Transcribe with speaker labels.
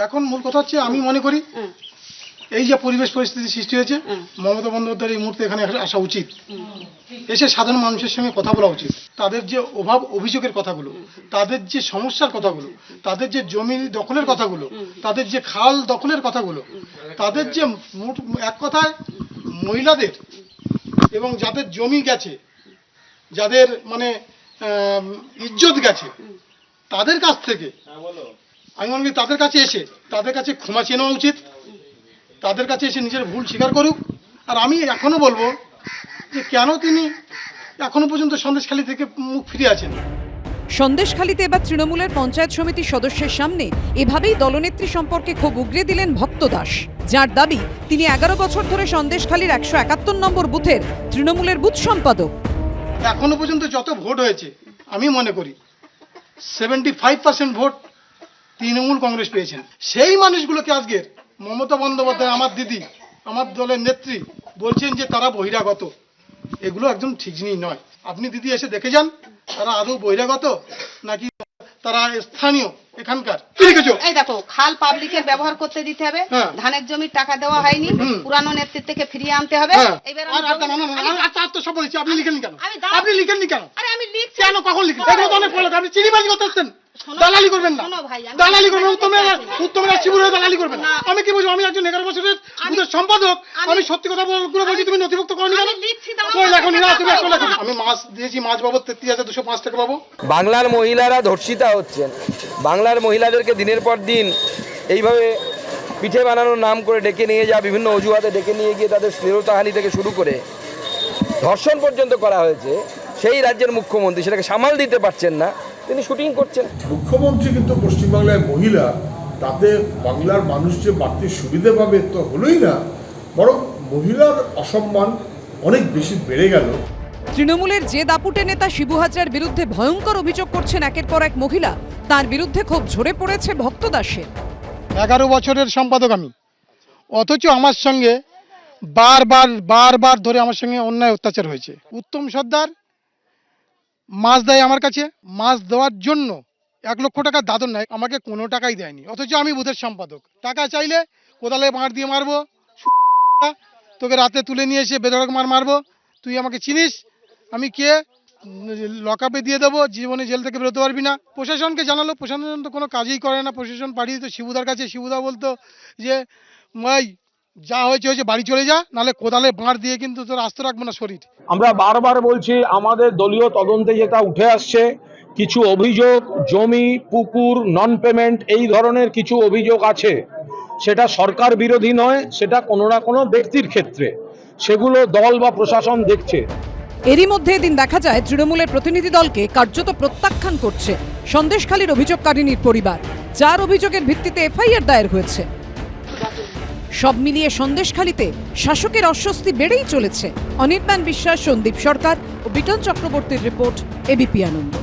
Speaker 1: এখন মূল কথা হচ্ছে আমি মনে করি এই যে পরিবেশ পরিস্থিতি সৃষ্টি হয়েছে মমতা বন্দ্যোপাধ্যায়ের এই মুহূর্তে এখানে আসা উচিত। এসে সাধারণ মানুষের সঙ্গে কথা বলা উচিত। তাদের যে অভাব অভিযোগের কথাগুলো তাদের যে সমস্যার কথাগুলো তাদের যে জমি দখলের কথাগুলো তাদের যে খাল দখলের কথাগুলো তাদের যে মোট- এক কথায় মহিলাদের এবং যাদের জমি গেছে যাদের মানে ইজ্জত গেছে তাদের কাছ থেকে আমি মনে করি তাদের কাছে এসে তাদের কাছে ক্ষমা চেয়ে নেওয়া উচিত। তাদের কাছে এসে নিজের ভুল স্বীকার করুক। আর আমি এখনও বলব যে কেন তিনি এখনও পর্যন্ত সন্দেশখালী থেকে মুখ ফিরে আছেন।
Speaker 2: সন্দেশখালীতে এবার তৃণমূলের পঞ্চায়েত সমিতির সদস্যের সামনে এভাবেই দলনেত্রী সম্পর্কে খুব উগরে দিলেন ভক্ত দাস। যার দাবি তিনি এগারো বছর ধরে সন্দেশখালীর একশো একাত্তর নম্বর বুথের তৃণমূলের বুথ সম্পাদক।
Speaker 1: এখনও পর্যন্ত যত ভোট হয়েছে আমি মনে করি seventy five percent vote Trinamool Congress পেয়েছেন। সেই মানুষগুলোকে আজকের মমতা বন্দ্যোপাধ্যায় আমার দিদি আমার দলের নেত্রী বলছেন যে তারা বহিরাগত। এগুলো একদম ঠিক জিনিস নয়। আপনি দিদি এসে দেখে যান তারা আদৌ বহিরাগত নাকি তারা স্থানীয় এখানকার?
Speaker 3: এই দেখো খাল পাবলিকের ব্যবহার করতে দিতে হবে।
Speaker 1: হ্যাঁ।
Speaker 3: ধানের জমির টাকা দেওয়া হয়নি। পুরানো নেতৃত্বকে ফিরিয়ে আনতে হবে।
Speaker 1: হ্যাঁ।
Speaker 3: এবার
Speaker 1: আর আর না, না, না, না,
Speaker 3: আমি-
Speaker 1: আর তার তো সব বলেছি। আপনি লিখেননি কেন? আপনি কেন?
Speaker 3: আরে আমি লিখছি।
Speaker 1: কেন কখন লিখেন তো আপনি চিনিবাজি করতে দালালি করবেন না।
Speaker 3: শোনো ভাই, আমি-
Speaker 1: দালালি করবেন উত্তমের শিবুর হয়ে দালালি করবেন
Speaker 3: না।
Speaker 1: আমি কি বলছি আমি একজন এগারো বছরের সম্পাদক।
Speaker 3: আমি-
Speaker 1: সত্যি কথা বল- বলছি তুমি নথিভুক্ত করনি কেন? আমি মাছ দিয়েছি মাছ বাবদ তেত্রিশ হাজার দুশো পাঁচ টাকা পাবো।
Speaker 4: বাংলার মহিলারা ধর্ষিতা হচ্ছেন। বাংলার মহিলাদেরকে দিনের পর দিন এইভাবে পিঠে বানানোর নাম করে ডেকে নিয়ে যাওয়া বিভিন্ন অজুহাতে ডেকে নিয়ে গিয়ে তাদের শ্লীলতাহানি থেকে শুরু করে ধর্ষণ পর্যন্ত করা হয়েছে। সেই রাজ্যের মুখ্যমন্ত্রী সেটাকে সামাল দিতে পারছেন না। তিনি শুটিং করছেন।
Speaker 5: মুখ্যমন্ত্রী কিন্তু পশ্চিমবাংলায় মহিলা তাতে বাংলার মানুষ যে বাড়তি সুবিধে পাবে তো হলোই না বরং মহিলার অসম্মান অনেক বেশি বেড়ে গেল।
Speaker 2: তৃণমূলের যে দাপুটে নেতা শিবু হাজরার বিরুদ্ধে ভয়ঙ্কর অভিযোগ করছেন একের পর এক মহিলা। তার বিরুদ্ধে ক্ষোভ ঝরে পড়েছে ভক্ত দাসের।
Speaker 1: এগারো বছরের সম্পাদক আমি। অথচ আমার সঙ্গে বারবার বারবার ধরে আমার সঙ্গে অন্যায় অত্যাচার হয়েছে। উত্তম সর্দার মাছ দেয় আমার কাছে, মাছ দেওয়ার জন্য এক লক্ষ টাকা দাদন নেয়, আমাকে কোনো টাকাই দেয়নি। অথচ আমি বুথের সম্পাদক। টাকা চাইলে কোদালে মার দিয়ে মারবো তোকে রাতে তুলে নিয়ে এসে বেদরক মার মারবো। তুই আমাকে চিনিস? আমি কে? লকআপে দিয়ে দেবো, জীবনে জেল থেকে বেরোতে পারবি না। প্রশাসনকে জানালো, প্রশাসন তো কোনো কাজই করে না। প্রশাসন পাঠিয়ে দিত শিবুদার কাছে। শিবুদা বলতো যে ভাই যা হয়েছে হয়েছে বাড়ি চলে যা নাহলে কোদালে বাঁড় দিয়ে কিন্তু তোর আস্ত রাখব না শরীর।
Speaker 6: আমরা বারবার বলছি আমাদের দলীয় তদন্তে যেটা উঠে আসছে কিছু অভিযোগ জমি পুকুর নন পেমেন্ট এই ধরনের কিছু অভিযোগ আছে। সেটা সরকার বিরোধী নয় সেটা কোনো না কোনো ব্যক্তির ক্ষেত্রে। সেগুলো দল বা প্রশাসন দেখছে।
Speaker 2: এরই মধ্যে এদিন দেখা যায় তৃণমূলের প্রতিনিধি দলকে কার্যত প্রত্যাখ্যান করছে সন্দেশখালীর অভিযোগকারিনীর পরিবার যার অভিযোগের ভিত্তিতে এফআইআর দায়ের হয়েছে। সব মিলিয়ে সন্দেশখালীতে শাসকের অস্বস্তি বেড়েই চলেছে। অনির্বাণ বিশ্বাস, সন্দীপ সরকার ও বিটন চক্রবর্তীর রিপোর্ট এবিপি আনন্দ।